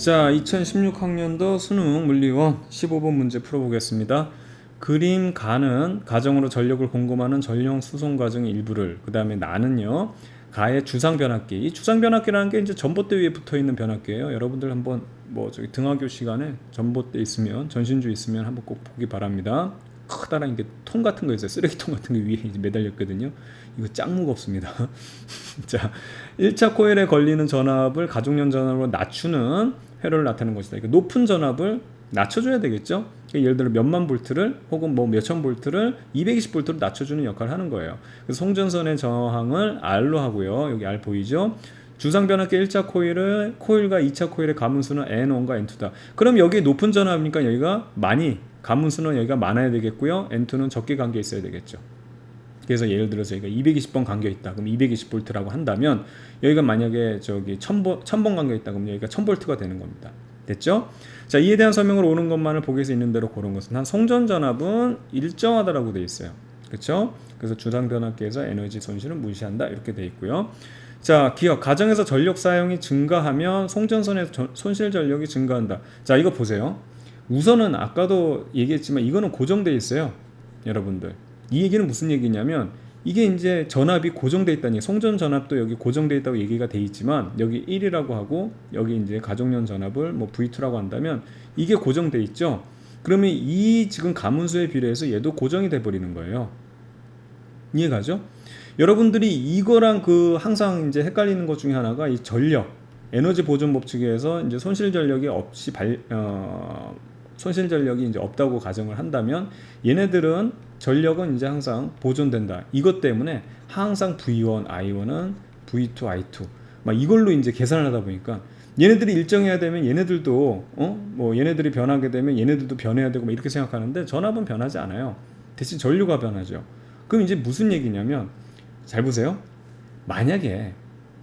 자, 2016학년도 수능 물리원 15번 문제 풀어보겠습니다. 그림 가는 가정으로 전력을 공급하는 전용 수송 과정의 일부를 그 다음에 나는요 가의 주상 변압기 이 주상 변압기라는 게 이제 전봇대 위에 붙어 있는 변압기예요. 여러분들 한번 뭐 저기 등하교 시간에 전봇대 있으면 전신주 있으면 한번 꼭 보기 바랍니다. 커다란 이게 통 같은 거 있어요. 쓰레기통 같은 게 위에 매달렸거든요. 이거 짱 무겁습니다. 자, 1차 코일에 걸리는 전압을 가중련 전압으로 낮추는 회로를 나타내는 것이다. 그러니까 높은 전압을 낮춰줘야 되겠죠. 그러니까 예를 들어 몇만 볼트를 혹은 뭐 몇천 볼트를 220 볼트로 낮춰주는 역할을 하는 거예요. 그래서 송전선의 저항을 R로 하고요. 여기 R 보이죠? 주상 변압기 1차 코일을 코일과 2차 코일의 가문수는 N1과 N2다. 그럼 여기 높은 전압이니까 여기가 많이 가문수는 여기가 많아야 되겠고요. N2는 적게 감겨 있어야 되겠죠. 그래서 예를 들어서 여기가 220번 감겨 있다. 그럼 220볼트라고 한다면 여기가 만약에 저기 1000번 1000번 감겨 있다. 그럼 여기가 1000볼트가 되는 겁니다. 됐죠? 자, 이에 대한 설명을 오는 것만을 보기에서 있는 대로 고른 것은 한 송전 전압은 일정하다라고 돼 있어요. 그렇죠? 그래서 주상 변압기에서 에너지 손실은 무시한다 이렇게 돼 있고요. 자, 기억 가정에서 전력 사용이 증가하면 송전선의 저- 손실 전력이 증가한다. 자, 이거 보세요. 우선은 아까도 얘기했지만 이거는 고정돼 있어요. 여러분들. 이 얘기는 무슨 얘기냐면 이게 이제 전압이 고정돼 있다니 송전 전압도 여기 고정돼 있다고 얘기가 돼 있지만 여기 1이라고 하고 여기 이제 가정련 전압을 뭐 V2라고 한다면 이게 고정돼 있죠. 그러면 이 지금 가문수에 비례해서 얘도 고정이 돼 버리는 거예요. 이해가죠? 여러분들이 이거랑 그 항상 이제 헷갈리는 것 중에 하나가 이 전력 에너지 보존 법칙에서 이제 손실 전력이 없이 발 어, 손실 전력이 이제 없다고 가정을 한다면 얘네들은 전력은 이제 항상 보존된다. 이것 때문에 항상 V1, I1은 V2, I2 막 이걸로 이제 계산을 하다 보니까 얘네들이 일정해야 되면 얘네들도 어 뭐 얘네들이 변하게 되면 얘네들도 변해야 되고 막 이렇게 생각하는데 전압은 변하지 않아요. 대신 전류가 변하죠. 그럼 이제 무슨 얘기냐면 잘 보세요. 만약에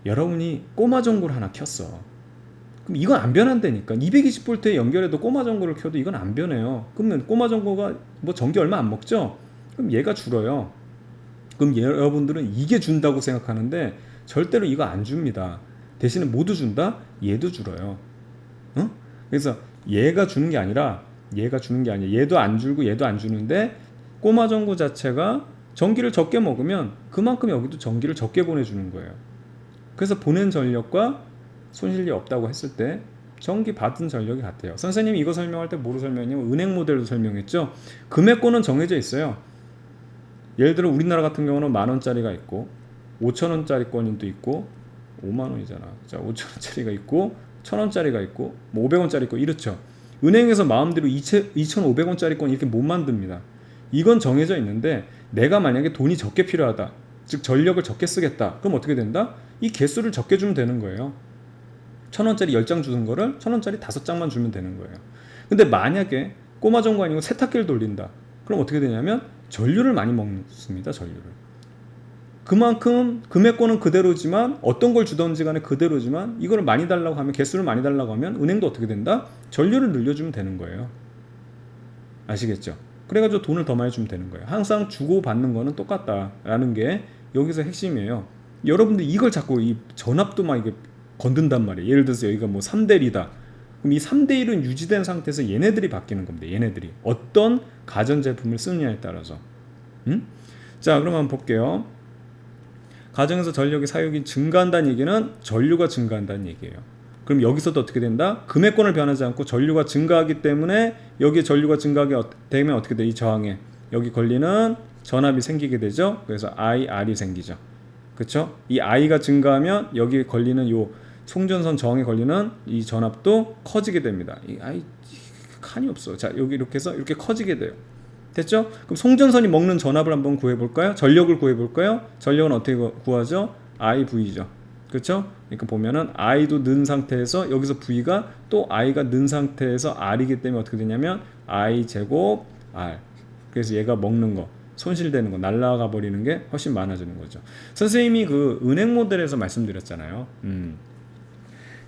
여러분이 꼬마 전구를 하나 켰어. 그럼 이건 안 변한다니까. 220V에 연결해도 꼬마 전구를 켜도 이건 안 변해요. 그러면 꼬마 전구가 뭐 전기 얼마 안 먹죠? 그럼 얘가 줄어요. 그럼 여러분들은 이게 준다고 생각하는데 절대로 이거 안 줍니다. 대신에 모두 준다? 얘도 줄어요. 응? 그래서 얘가 주는 게 아니라 얘가 주는 게 아니야. 얘도 안 줄고 얘도 안 주는데 꼬마 전구 자체가 전기를 적게 먹으면 그만큼 여기도 전기를 적게 보내주는 거예요. 그래서 보낸 전력과 손실이 없다고 했을 때 전기 받은 전력이 같아요. 선생님이 이거 설명할 때 뭐로 설명했냐면 은행 모델로 설명했죠. 금액권은 정해져 있어요. 예를 들어 우리나라 같은 경우는 만 원짜리가 있고 5천 원짜리 권도 있고 5만 원이잖아. 자, 5천 원짜리가 있고 1천 원짜리가 있고 뭐 500원짜리 있고 이렇죠. 은행에서 마음대로 2,500원짜리 권 이렇게 못 만듭니다. 이건 정해져 있는데 내가 만약에 돈이 적게 필요하다. 즉 전력을 적게 쓰겠다. 그럼 어떻게 된다? 이 개수를 적게 주면 되는 거예요. 천 원짜리 10장 주는 거를 천 원짜리 5장만 주면 되는 거예요. 근데 만약에 꼬마 아니고 세탁기를 돌린다. 그럼 어떻게 되냐면 전류를 많이 먹습니다. 전류를. 그만큼 금액권은 그대로지만 어떤 걸 주던지 간에 그대로지만 이거를 많이 달라고 하면 개수를 많이 달라고 하면 은행도 어떻게 된다? 전류를 늘려주면 되는 거예요. 아시겠죠? 그래가지고 돈을 더 많이 주면 되는 거예요. 항상 주고 받는 거는 똑같다라는 게 여기서 핵심이에요. 여러분들 이걸 자꾸 이 전압도 막 이게 건든단 말이에요. 예를 들어서 여기가 뭐 3대 1이다. 그럼 이 3대 1은 유지된 상태에서 얘네들이 바뀌는 겁니다. 얘네들이 어떤 가전 제품을 쓰느냐에 따라서. 음? 자, 그럼 한번 볼게요. 가정에서 전력의 사용이 증가한다는 얘기는 전류가 증가한다는 얘기예요. 그럼 여기서도 어떻게 된다? 금액권을 변하지 않고 전류가 증가하기 때문에 여기에 전류가 증가하게 어- 되면 어떻게 돼? 이 저항에 여기 걸리는 전압이 생기게 되죠. 그래서 IR이 생기죠. 그렇죠? 이 I가 증가하면 여기에 걸리는 요 송전선 저항에 걸리는 이 전압도 커지게 됩니다. 이 I 칸이 없어. 자 여기 이렇게 해서 이렇게 커지게 돼요. 됐죠? 그럼 송전선이 먹는 전압을 한번 구해 볼까요? 전력을 구해 볼까요? 전력은 어떻게 구- 구하죠? IV죠. 그렇죠? 그러니까 보면은 I도 는 상태에서 여기서 V가 또 I가 는 상태에서 R이기 때문에 어떻게 되냐면 I 제곱 R. 그래서 얘가 먹는 거 손실되는 거 날라가 버리는 게 훨씬 많아지는 거죠. 선생님이 그 은행 모델에서 말씀드렸잖아요. 음.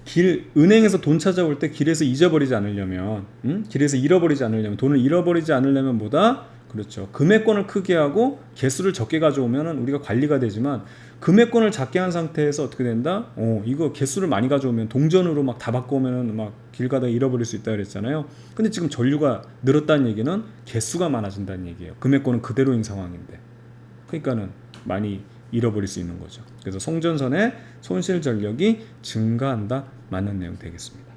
길 은행에서 돈 찾아올 때 길에서 잊어버리지 않으려면 음? 길에서 잃어버리지 않으려면 돈을 잃어버리지 않으려면 뭐다 그렇죠. 금액권을 크게 하고 개수를 적게 가져오면은 우리가 관리가 되지만 금액권을 작게 한 상태에서 어떻게 된다? 어, 이거 개수를 많이 가져오면 동전으로 막 다 바꿔오면은 막길 가다 잃어버릴 수 있다 그랬잖아요. 근데 지금 전류가 늘었다는 얘기는 개수가 많아진다는 얘기예요. 금액권은 그대로인 상황인데. 그러니까는 많이 잃어버릴 수 있는 거죠. 그래서 송전선의 손실 전력이 증가한다 맞는 내용 되겠습니다.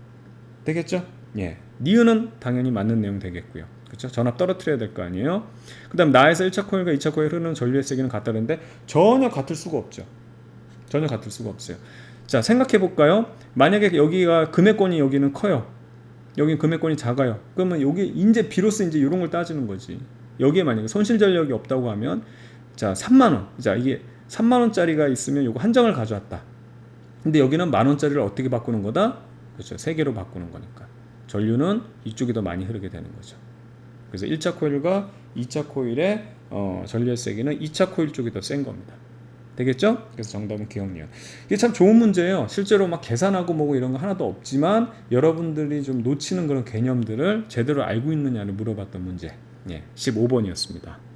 되겠죠? 예. 니은은 당연히 맞는 내용 되겠고요. 그렇죠? 전압 떨어뜨려야 될 거 아니에요. 그다음 나에서 1차 코일과 2차 코일 흐르는 전류의 세기는 같다는데 전혀 같을 수가 없죠. 전혀 같을 수가 없어요. 자, 생각해 볼까요? 만약에 여기가 금액권이 여기는 커요. 여기 금액권이 작아요. 그러면 여기 이제 비로소 이제 이런 걸 따지는 거지. 여기에 만약에 손실 전력이 없다고 하면 자, 3만 원. 자, 이게 3만 원짜리가 있으면 요거 한 장을 가져왔다. 근데 여기는 만 원짜리를 어떻게 바꾸는 거다? 그렇죠. 세 개로 바꾸는 거니까. 전류는 이쪽이 더 많이 흐르게 되는 거죠. 그래서 1차 코일과 2차 코일의 어, 전류의 세기는 2차 코일 쪽이 더 센 겁니다. 되겠죠? 그래서 정답은 기억력. 이게 참 좋은 문제예요. 실제로 막 계산하고 뭐고 이런 거 하나도 없지만 여러분들이 좀 놓치는 그런 개념들을 제대로 알고 있느냐를 물어봤던 문제. 예, 15번이었습니다.